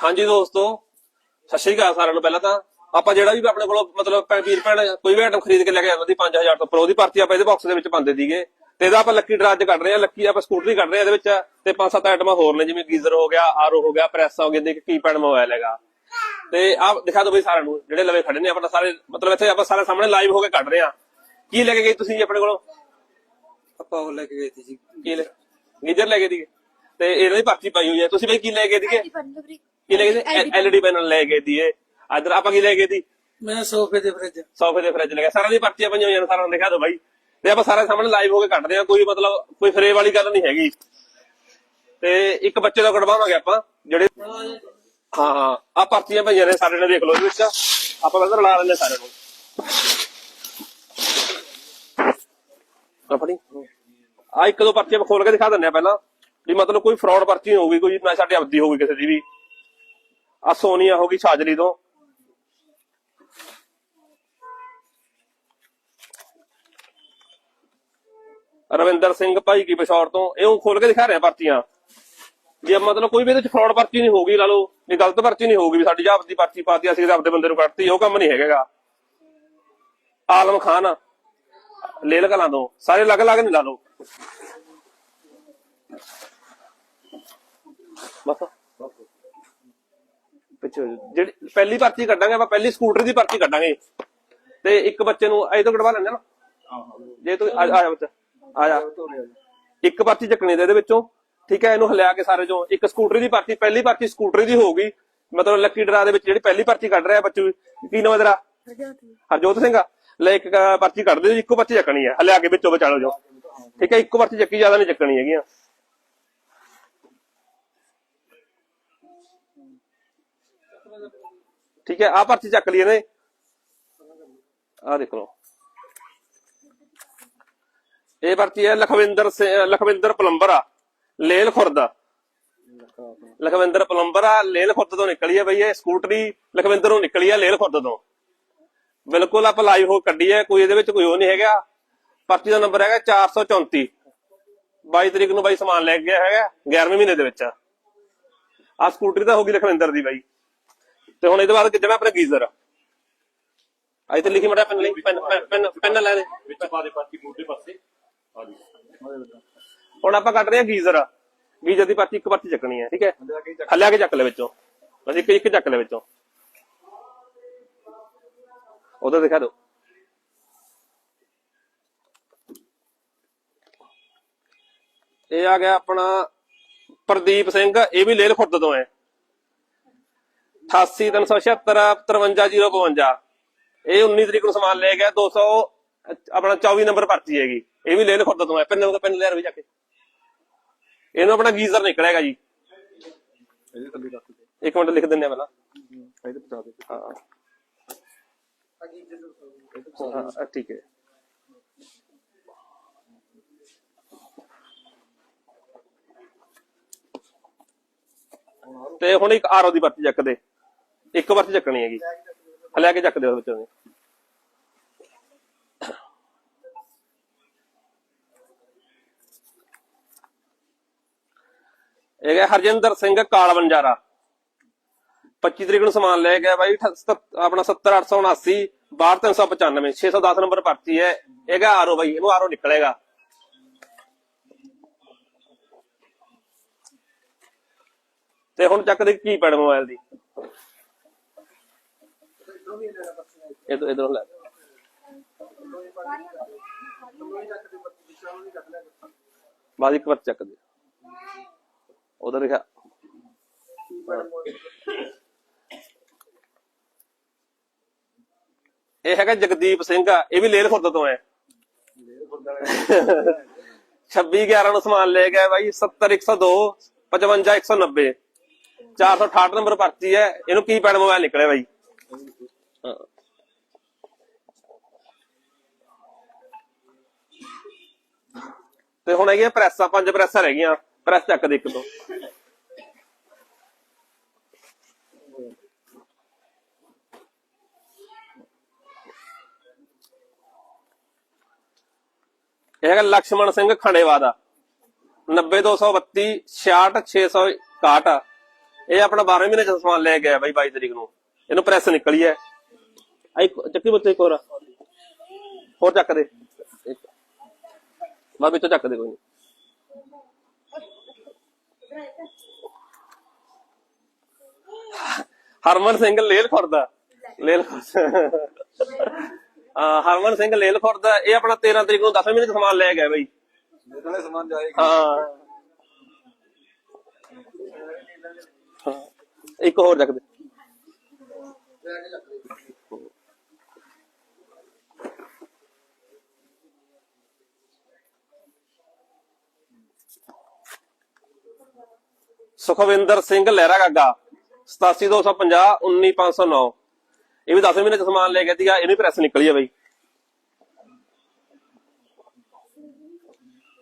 ਹਾਂਜੀ ਦੋਸਤੋ ਸਤਿ ਸ਼੍ਰੀ ਅਕਾਲ ਸਾਰਿਆਂ ਨੂੰ ਪਹਿਲਾਂ ਤਾਂ। ਆਪਾਂ ਜਿਹੜਾ ਵੀ ਆਪਣੇ ਕੋਲੋਂ ਮਤਲਬ ਵੀਰ ਭੈਣ ਕੋਈ ਵੀ ਆਈਟਮ ਖਰੀਦ ਕੇ ਲੈ ਕੇ ਆਉਂਦੀ 5000 ਤੋਂ ਉੱਪਰ ਉਹਦੀ ਪਰਚੀ ਆਪਾਂ ਇਹਦੇ ਬਾਕਸ ਦੇ ਵਿੱਚ ਪਾਉਂਦੇ ਸੀਗੇ। ਤੇ ਇਹਦਾ ਆਪਾਂ ਲੱਕੀ ਡਰਾ ਕੱਢ ਰਹੇ ਆ ਲੱਕੀ ਆਪਾਂ ਸਕੂਟਰੀ ਕੱਢ ਰਹੇ ਆ ਇਹਦੇ ਵਿੱਚ। ਤੇ ਪੰਜ ਸੱਤ ਆਈਟਮਾਂ ਹੋਰ ਨੇ ਜਿਵੇਂ ਗੀਜ਼ਰ ਹੋ ਗਿਆ ਆਰਓ ਹੋ ਗਿਆ ਪ੍ਰੈਸ ਹੋ ਗਿਆ ਦੇਖ ਕੀਪੈਡ ਮੋਬਾਈਲ ਹੈਗਾ। ਤੇ ਆਹ ਦਿਖਾ ਦਿਓ ਬਈ ਸਾਰਿਆਂ ਨੂੰ ਜਿਹੜੇ ਲਵੇ ਖੜੇ ਨੇ। ਆਪਾਂ ਸਾਰੇ ਮਤਲਬ ਇੱਥੇ ਆਪਾਂ ਸਾਰੇ ਸਾਹਮਣੇ ਲਾਈਵ ਹੋ ਕੇ ਕੱਢ ਰਹੇ ਆ ਕੀ ਲੈ ਕੇ ਗਏ ਤੁਸੀਂ ਆਪਣੇ ਕੋਲੋਂ? ਆਪਾਂ ਉਹ ਲੈ ਕੇ ਗਏ ਸੀ ਜੀ। ਕੀ ਲੈ ਗੀਜ਼ਰ ਲੈ ਕੇ ਦੀਗੇ ਤੇ ਇਹਨਾਂ ਦੀ ਪਰਚੀ ਪਾਈ ਹੋਈ ਹੈ। ਤੁਸੀਂ ਬਈ ਕੀ ਲੈ ਕੇ ਦੀਗੇ ਕੀ ਲੈ ਕੇ ਐਲਈਡੀ ਪੈਨਲ ਲੈ ਕੇ ਦੀਏ ਇਧਰ ਆਪਾਂ ਕੀ ਲੈ ਕੇ ਦੀ ਮੈਂ ਸੋਫੇ ਦੇ ਫਰਿੱਜ। ਸੋਫੇ ਦੇ ਫਰਿੱਜ ਲਗਾ ਸਾਰਿਆਂ ਦੀ ਪਰਚੀਆਂ ਪਈਆਂ ਹੋਈਆਂ ਨੇ ਸਾਰਿਆਂ ਨੂੰ ਦਿਖਾ ਦਿਓ ਬਾਈ। ਤੇ ਆਪਾਂ ਸਾਰੇ ਸਾਹਮਣੇ ਲਾਈਵ ਹੋ ਕੇ ਕੱਢਦੇ ਆ ਕੋਈ ਮਤਲਬ ਕੋਈ ਫਰੇ ਵਾਲੀ ਗੱਲ ਨਹੀਂ ਹੈਗੀ। ਤੇ ਇੱਕ ਬੱਚੇ ਦਾ ਕਢਵਾਵਾਂਗੇ ਆਪਾਂ ਜਿਹੜੇ ਹਾਂ ਹਾਂ। ਆ ਪਰਚੀਆਂ ਪਈਆਂ ਨੇ ਸਾਰੇ ਨੇ ਦੇਖ ਲਓ ਇਹਦੇ ਵਿੱਚ। ਆਪਾਂ ਪਹਿਲਾਂ ਲਾ ਲੈਂਦੇ ਸਾਰੇ ਨੂੰ। ਆ ਫੜੀ। ਆ ਇੱਕ ਦੋ ਪਰਚੀਆਂ ਖੋਲ ਕੇ ਦਿਖਾ ਦਿੰਦੇ ਆ ਪਹਿਲਾਂ। ਵੀ ਮਤਲਬ ਕੋਈ ਫਰਾਡ ਪਰਚੀ ਨਹੀਂ ਹੋਊਗੀ ਕੋਈ ਨਾ ਸਾਡੇ ਆਪਦੀ ਹੋਊਗੀ ਕਿਸੇ ਦੀ ਵੀ। ਆ ਸੋਨੀਆ ਗਈ ਛਾਜਲੀ ਤੋਂ। ਰਵਿੰਦਰ ਸਿੰਘ ਭਾਈ ਕੀ ਪਿਸ਼ੌਰ ਤੋਂ ਇਹ ਖੋਲ ਕੇ ਦਿਖਾ ਰਿਹਾ ਪਰਚੀਆਂ। ਜੇ ਮਤਲਬ ਕੋਈ ਵੀ ਇਹਦੇ ਚ ਫਰਾਡ ਪਰਚੀ ਨਹੀਂ ਹੋਊਗੀ, ਲਾ ਲਓ, ਵੀ ਗਲਤ ਪਰਚੀ ਨਹੀਂ ਹੋਊਗੀ, ਵੀ ਸਾਡੀ ਜਾਬ ਦੀ ਪਰਚੀ ਪਾਤੀ ਅਸੀਂ ਆਪਦੇ ਬੰਦੇ ਨੂੰ ਕੱਢਤੀ, ਉਹ ਕੰਮ ਨਹੀਂ ਹੈਗਾ ਆਲਮ ਖਾਨ, ਲੇਲ ਕਲਾਂ ਤੋਂ, ਸਾਰੇ ਅਲੱਗ ਅਲੱਗ ਨਹੀਂ ਲਾ ਲਓ। ਬਸ। ਪਿੱਛੇ ਜਿਹੜੀ ਪਹਿਲੀ ਪਰਚੀ ਕੱਢਾਂਗੇ ਆਪਾਂ ਪਹਿਲੀ ਸਕੂਟਰ ਦੀ ਪਰਚੀ ਕੱਢਾਂਗੇ। ਤੇ ਇੱਕ ਬੱਚੇ ਨੂੰ ਇਹ ਤੋਂ ਕਢਵਾ ਲੈਂਦੇ ਨਾ? ਜੇ ਤੂੰ ਆ ਜਾ ਬੱਚਾ ਆ ਜਾ ਇੱਕ ਪਰਚੀ ਚੱਕਣੀ ਦੇ ਇਹਦੇ ਵਿੱਚੋਂ ਠੀਕ ਹੈ ਇਹਨੂੰ ਹਲਿਆ ਕੇ ਸਾਰੇ ਚੋਂ। ਇੱਕ ਸਕੂਟਰੀ ਦੀ ਪਰਚੀ ਪਹਿਲੀ ਪਰਚੀ ਸਕੂਟਰੀ ਦੀ ਹੋਊਗੀ। ਮਤਲਬ ਲੱਕੀ ਡਰਾ ਦੇ ਵਿੱਚ ਜਿਹੜੀ ਪਹਿਲੀ ਪਰਚੀ ਕੱਢ ਰਿਹਾ ਬੱਚੂ ਕੀ ਨਾਮ ਤੇਰਾ? ਹਰਜੋਤ ਸਿੰਘ ਲੈ ਇੱਕ ਅਹ, ਪਰਚੀ ਕੱਢ ਦਿਓ ਇੱਕੋ ਪਰਚੀ ਚੱਕਣੀ ਹੈ ਹਲਿਆ ਕੇ ਵਿੱਚੋਂ ਵਿਚਾਲੋ ਜੋ। ਠੀਕ ਹੈ ਇੱਕੋ ਪਰਚੀ ਚੱਕੀ ਜ਼ਿਆਦਾ ਨਹੀਂ ਚੱਕਣੀ ਹੈਗੀਆਂ ਠੀਕ ਹੈ ਆ ਪਰਚੀ ਚੱਕ ਲਈ ਇਹਨੇ। ਆ ਦੇਖ ਲਓ। ਇਹ ਪਰਚੀ ਹੈ ਲਖਵਿੰਦਰ ਲਖਵਿੰਦਰ ਪਲੰਬਰ ਆ ਲੇਲ ਖੁਰਦ। ਲਖਵਿੰਦਰ ਪਲੰਬਰ ਆ ਲੇਲ ਖੁਰਦ ਤੋਂ ਨਿਕਲੀ ਹੈ ਬਈ, ਇਹ ਸਕੂਟਰੀ ਲਖਵਿੰਦਰੋਂ ਨਿਕਲੀ ਆ ਲੇਲ ਖੁਰਦ ਤੋਂ। ਬਿਲਕੁਲ ਆਪਾਂ ਲਾਈਵ ਹੋ ਕੱਢੀ ਹੈ, ਕੋਈ ਇਹਦੇ ਵਿੱਚ ਕੋਈ ਉਹ ਨਹੀਂ ਹੈਗਾ। ਪਰਚੀ ਦਾ ਨੰਬਰ ਹੈਗਾ 434 22 ਤਰੀਕ ਨੂੰ ਬਾਈ ਸਮਾਨ ਲੈ ਕੇ ਗਿਆ ਹੈਗਾ 11ਵੇਂ ਮਹੀਨੇ ਦੇ ਵਿੱਚ। ਆ ਸਕੂਟਰੀ ਤਾਂ ਹੋ ਗਈ ਲਖਵਿੰਦਰ ਦੀ ਬਾਈ। ਤੇ ਹੁਣ ਇਹਦੇ ਬਾਅਦ ਕਿੱਦਾਂ ਆਪਣੇ ਗੀਜ਼ਰ ਅੱਜ ਤੇ ਲਿਖੀ ਮੜਾ ਪੈਨ ਲਈ ਪੈਨ ਪੈਨ ਪੈਨ ਲੈ ਦੇ। ਵਿੱਚ ਪਾ ਦੇ ਪਾਤੀ ਮੋਢੇ ਪਾਸੇ। ਆ ਜੀ। ਹੁਣ ਆਪਾਂ ਕੱਢ ਰਹੇ ਹਾਂ ਗੀਜ਼ਰ ਗੀਜ਼ਰ ਦੀ ਪਰਚੀ ਇੱਕ ਪਰਚੀ ਚੱਕਣੀ ਹੈ ਠੀਕ ਹੈ? ਹੱਲਿਆ ਕੇ ਚੱਕ। ਲੈ ਵਿੱਚੋਂ। ਬਸ ਇੱਕ ਇੱਕ ਚੱਕ ਲੈ ਵਿੱਚੋਂ। ਉਧਰ ਦਿਖਾ ਦਿਓ। ਇਹ ਆ ਗਿਆ ਆਪਣਾ ਪ੍ਰਦੀਪ ਸਿੰਘ ਇਹ ਵੀ ਲੇਲ ਖੁਰਦ ਤੋਂ ਹੈ। 88376 53052 ਇਹ 19 ਤਰੀਕ ਨੂੰ ਸਮਾਨ ਲੈ ਗਿਆ 200 ਆਪਣਾ 24 ਨੰਬਰ ਪਰਚੀ ਹੈਗੀ। ਇਹ ਵੀ ਲੇਲ ਖੁਰਦ ਤੋਂ ਹੈ ਪੈਨ ਪੈਨ ਲੈ ਰਵੀ ਜਾ ਕੇ। ਇਹਨੂੰ ਆਪਣਾ ਗੀਜ਼ਰ ਨਿਕਲੇਗਾ ਜੀ। ਇੱਕ ਮਿੰਟ ਲਿਖ ਦਿੰਨੇ ਆ ਪਹਿਲਾਂ। ਇਹਦੇ ਪਚਾ ਦੇ ਹਾਂ ਹਾਂ, ਠੀਕ ਹੈ। ਤੇ ਹੁਣ ਇੱਕ ਆਰਓ ਦੀ ਪਰਚੀ ਚੱਕਦੇ ਦੇ ਇੱਕ ਪਰਚੀ ਚੱਕਣੀ ਹੈਗੀ। ਹਲਿਆ ਕੇ ਚੱਕ ਦੇ ਉਸ ਵਿੱਚੋਂ ਦੀ ਇਹ ਹੈ ਹਰਜਿੰਦਰ ਸਿੰਘ ਕਾਲ ਬੰਜਾਰਾ 25 ਤਰੀਕ ਨੂੰ ਸਮਾਨ ਲੈ ਗਿਆ ਬਾਈ ਆਪਣਾ 70879 62395 610 ਨੰਬਰ ਪਰਚੀ ਹੈ। ਇਹਗਾ ਆਰੋ ਬਾਈ, ਇਹਨੂੰ ਆਰੋ ਨਿਕਲੇਗਾ। ਤੇ ਹੁਣ ਚੱਕ ਦੇ ਕੀ ਪੈਣ ਮੋਬਾਈਲ ਦੀ। ਇਧਰ ਇਧਰ ਲੈ ਬਾਅਦ ਇੱਕ ਵਾਰ ਚੱਕ ਦੇ। ਉਧਰ ਦੇਖਾ ਇਹ ਹੈਗਾ ਜਗਦੀਪ ਸਿੰਘ ਆ, ਇਹ ਵੀ ਲੇਲ ਖੁਰਦ ਤੋਂ ਹੈ। 26 11 ਨੂੰ ਸਮਾਨ ਲੈ ਗਿਆ ਬਾਈ 70 102 55 190 468 ਨੰਬਰ ਪਰਚੀ ਹੈ। ਇਹਨੂੰ ਕੀ ਪੈਡ ਮੋਬਾਈਲ ਨਿਕਲਿਆ ਬਾਈ? ਹਾਂ। ਤੇ ਹੁਣ ਹੈਗੀਆਂ ਪ੍ਰੈਸਾਂ, ਪੰਜ ਪ੍ਰੈਸਾਂ ਰਹਿ ਗਈਆਂ। ਪ੍ਰੈਸ ਚੱਕ ਦੇ ਇੱਕ ਤੋਂ ਇਹ ਹੈਗਾ ਲਕਸ਼ਮਣ ਸਿੰਘ ਖਣੇਵਾ ਦਾ 90232 66661 ਇਹ ਆਪਣਾ 12ਵੇਂ ਮਹੀਨੇ ਚ ਸਮਾਨ ਲੈ ਗਿਆ ਬਾਈ 22 ਤਰੀਕ ਨੂੰ। ਇਹਨੂੰ ਪ੍ਰੈਸ ਨਿਕਲੀ ਹੈ। ਚੱਕੀ ਬੱਤੇ ਇੱਕ ਹੋਰ ਚੱਕ ਦੇ। ਬਾਅਦ ਵਿੱਚੋਂ ਚੱਕ ਦੇ ਕੋਈ ਨਹੀਂ ਹਰਮਨ ਸਿੰਘ ਲੇਲ ਖੁਰਦਾ ਲੇਲ ਖੁਰਦਾ। ਹਾਂ ਹਰਮਨ ਸਿੰਘ ਲੇਲ ਖੁਰਦਾ ਇਹ ਆਪਣਾ 13 ਤਰੀਕ ਨੂੰ 10ਵੇਂ ਮਹੀਨੇ ਚ ਸਮਾਨ ਲੈ ਗਿਆ ਬਾਈ। ਨਿਕਲੇ ਸਮਾਨ ਜਾਏਗਾ ਹਾਂ। ਹਾਂ। ਇੱਕ ਹੋਰ ਚੱਕ ਦੇ। ਸੁਖਵਿੰਦਰ ਸਿੰਘ ਲਹਿਰਾ ਗਾਗਾ 87250 19509 ਇਹ ਵੀ 10 ਮਹੀਨੇ ਚ ਸਮਾਨ ਲੈ ਗਿਆ ਸੀਗਾ ਇਹਨੂੰ ਪ੍ਰੈਸ ਨਿਕਲੀ ਆ ਬਈ।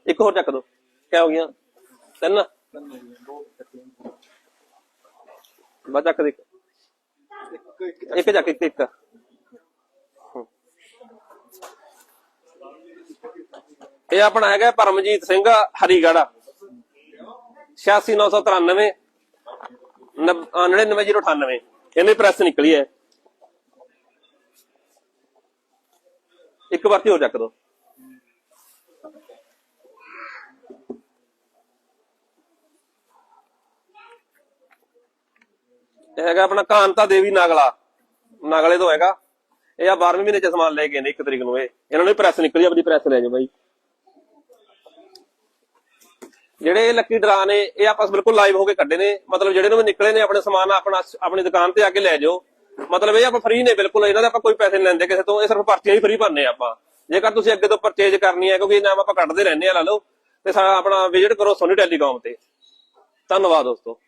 ਇੱਕ ਹੋਰ ਚੱਕ ਦੋ, ਕਿਆ ਹੋ ਗਿਆ? ਤਿੰਨ। ਬਸ ਚੱਕ ਦੇ ਇੱਕ। ਚੱਕ, ਇੱਕ ਇੱਕ। ਇਹ ਆਪਣਾ ਹੈਗਾ ਪਰਮਜੀਤ ਸਿੰਘ, ਹਰੀਗੜ੍ਹ। 86993 99098 ਇਹਨੇ ਪ੍ਰੈਸ ਨਿਕਲੀ ਹੈ। ਇੱਕ ਵਾਰ ਹੋਰ ਚੱਕ ਦੋ। ਇਹ ਹੈਗਾ ਆਪਣਾ ਕਾਂਤਾ ਦੇਵੀ ਨਾਗਲਾ। ਨਾਗਲੇ ਤੋਂ ਹੈਗਾ। ਇਹ ਆ 12ਵੇਂ ਮਹੀਨੇ ਚ ਸਮਾਨ ਲੈ ਗਏ ਨੇ ਇੱਕ ਤਰੀਕ ਨੂੰ ਇਹ। ਇਹਨਾਂ ਨੇ ਪ੍ਰੈਸ ਨਿਕਲੀ, ਆਪਣੀ ਪ੍ਰੈਸ ਲੈ ਜਾਓ ਬਾਈ। ਜਿਹੜੇ ਲੱਕੀ ਡਰਾ ਨੇ, ਇਹ ਆਪਾਂ ਬਿਲਕੁਲ ਲਾਈਵ ਹੋ ਕੇ ਕੱਢੇ ਨੇ। ਮਤਲਬ ਜਿਹੜੇ ਨੂੰ ਨਿਕਲੇ ਨੇ, ਆਪਣੇ ਸਮਾਨ ਆਪਣਾ, ਆਪਣੀ ਦੁਕਾਨ ਤੇ ਆ ਕੇ ਲੈ ਜਾਓ। ਮਤਲਬ ਇਹ ਆਪਾਂ ਫ੍ਰੀ ਨੇ ਬਿਲਕੁਲ, ਇਹਨਾਂ ਦੇ ਆਪਾਂ ਕੋਈ ਪੈਸੇ ਨਹੀਂ ਲੈਂਦੇ ਕਿਸੇ ਤੋਂ, ਇਹ ਸਿਰਫ ਪਰਚੀਆਂ ਹੀ ਫ੍ਰੀ ਭਰਨੇ ਆਪਾਂ। ਜੇਕਰ ਤੁਸੀਂ ਅੱਗੇ ਤੋਂ ਪਰਚੇਜ ਕਰਨੀ ਹੈ, ਕਿਉਂਕਿ ਇਹ ਨਾਮ ਆਪਾਂ ਕੱਢਦੇ ਰਹਿੰਦੇ ਆ ਲਾ ਲਓ। ਤੇ ਆਪਣਾ ਵਿਜ਼ਿਟ ਕਰੋ ਸੋਨੀ ਟੈਲੀਕਾਮ ਤੇ। ਧੰਨਵਾਦ ਦੋਸਤੋ।